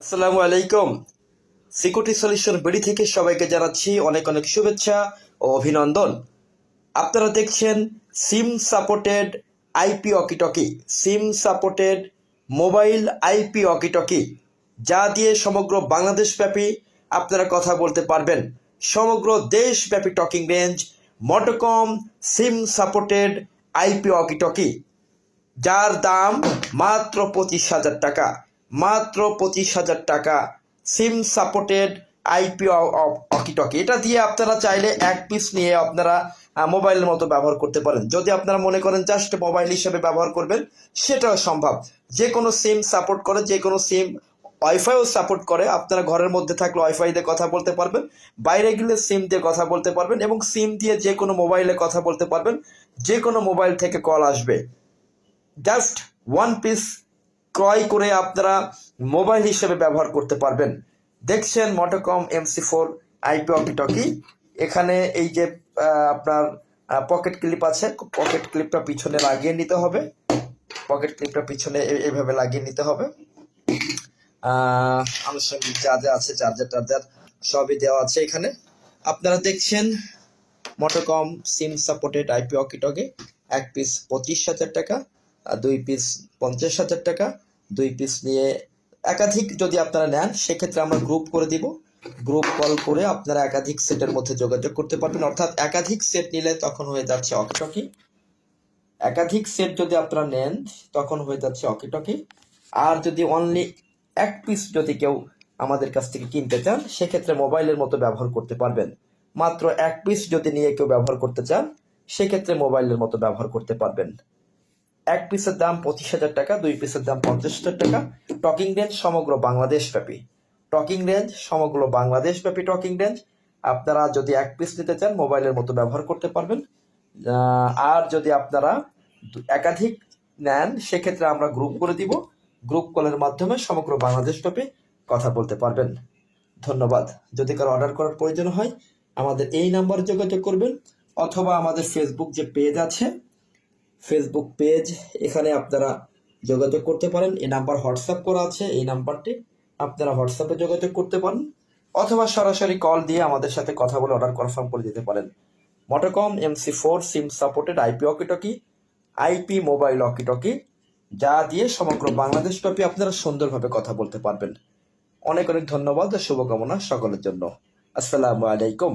আসসালামু আলাইকুম। Security solution BD থেকে সবাইকে জানাচ্ছি অনেক অনেক শুভেচ্ছা ও অভিনন্দন। আপনারা দেখছেন SIM supported IP walkie talkie SIM supported mobile IP walkie talkie যা দিয়ে সমগ্র বাংলাদেশব্যাপী আপনারা কথা বলতে পারবেন। সমগ্র দেশব্যাপী talking range Motocom SIM supported IP walkie talkie যার দাম মাত্র পঁচিশ হাজার টাকা। মাত্র পঁচিশ হাজার টাকা সিম সাপোর্টেড আইপি অকিটকি এটা দিয়ে আপনারা চাইলে এক পিস নিয়ে আপনারা মোবাইলের মতো ব্যবহার করতে পারেন। যদি আপনারা মনে করেন জাস্ট মোবাইল হিসেবে ব্যবহার করবেন, সেটাও সম্ভব। যে কোনো সিম সাপোর্ট করে যে কোনো সিম ওয়াইফাইও সাপোর্ট করে, আপনারা ঘরের মধ্যে থাকলে ওয়াইফাই দিয়ে কথা বলতে পারবেন, বাইরে গেলে সিম দিয়ে কথা বলতে পারবেন এবং সিম দিয়ে যে কোনো মোবাইলে কথা বলতে পারবেন যে কোনো মোবাইল থেকে কল আসবে। জাস্ট ওয়ান পিস ক্রয় করে আপনারা মোবাইল হিসেবে ব্যবহার করতে পারবেন। দেখছেন Motocom MC four IP walkie talkie এখানে এই যে আপনার পকেট ক্লিপ আছে পকেট ক্লিপটা পিছনে লাগিয়ে নিতে হবে। পকেট ক্লিপটা পিছনে এইভাবে লাগিয়ে নিতে হবে। আনুষঙ্গিক যা যা আছে চার্জার টার্জার সবই দেওয়া আছে এখানে। আপনারা দেখছেন মটোকম সিম সাপোর্টেড আইপি অকিটকে এক পিস পঁচিশ হাজার টাকা দুই পিস পঞ্চাশ হাজার টাকা। দুই পিস নিয়ে একাধিক যদি আপনারা নেন, সেক্ষেত্রে আমরা গ্রুপ করে দিব। গ্রুপ কল করে আপনারা একাধিক সেটের মধ্যে যোগাযোগ করতে পারবেন। অর্থাৎ একাধিক সেট নিলে তখন হয়ে যাচ্ছে অকিটকি একাধিক সেট যদি আপনারা নেন, তখন হয়ে যাচ্ছে অকিটকি আর যদি অনলি এক পিস যদি কেউ আমাদের কাছ থেকে কিনতে চান, সেক্ষেত্রে মোবাইলের মতো ব্যবহার করতে পারবেন। মাত্র এক পিস যদি নিয়ে কেউ ব্যবহার করতে চান, সেক্ষেত্রে মোবাইলের মতো ব্যবহার করতে পারবেন। এক পিসের দাম পঁচিশ হাজার টাকা, দুই পিসের দাম পঞ্চাশ হাজার টাকা। টকিং রেঞ্জ সমগ্র বাংলাদেশ ব্যাপী। টকিং রেঞ্জ সমগ্র বাংলাদেশ ব্যাপী টকিং রেঞ্জ আপনারা যদি এক পিস নিতে চান, মোবাইলের মতো ব্যবহার করতে পারবেন। আর যদি আপনারা একাধিক নেন, সেক্ষেত্রে আমরা গ্রুপ করে দিব। গ্রুপ কলের মাধ্যমে সমগ্র বাংলাদেশ ব্যাপী কথা বলতে পারবেন। ধন্যবাদ। যদি কারও অর্ডার করার প্রয়োজন হয়, আমাদের এই নাম্বারে যোগাযোগ করবেন, অথবা আমাদের ফেসবুক যে পেজ আছে ফেসবুক পেজ এখানে আপনারা যোগাযোগ করতে পারেন। এই নাম্বার হোয়াটসঅ্যাপ করা আছে, এই নাম্বারটি আপনারা হোয়াটসঅ্যাপে যোগাযোগ করতে পারেন অথবা সরাসরি কল দিয়ে আমাদের সাথে কথা বলে অর্ডার কনফার্ম করে দিতে পারেন। মোটোকম MC four SIM supported IP walkie talkie IP mobile walkie talkie যা দিয়ে সমগ্র বাংলাদেশ ব্যাপী আপনারা সুন্দরভাবে কথা বলতে পারবেন। অনেক অনেক ধন্যবাদ ও শুভকামনা সকলের জন্য। আসসালামু আলাইকুম।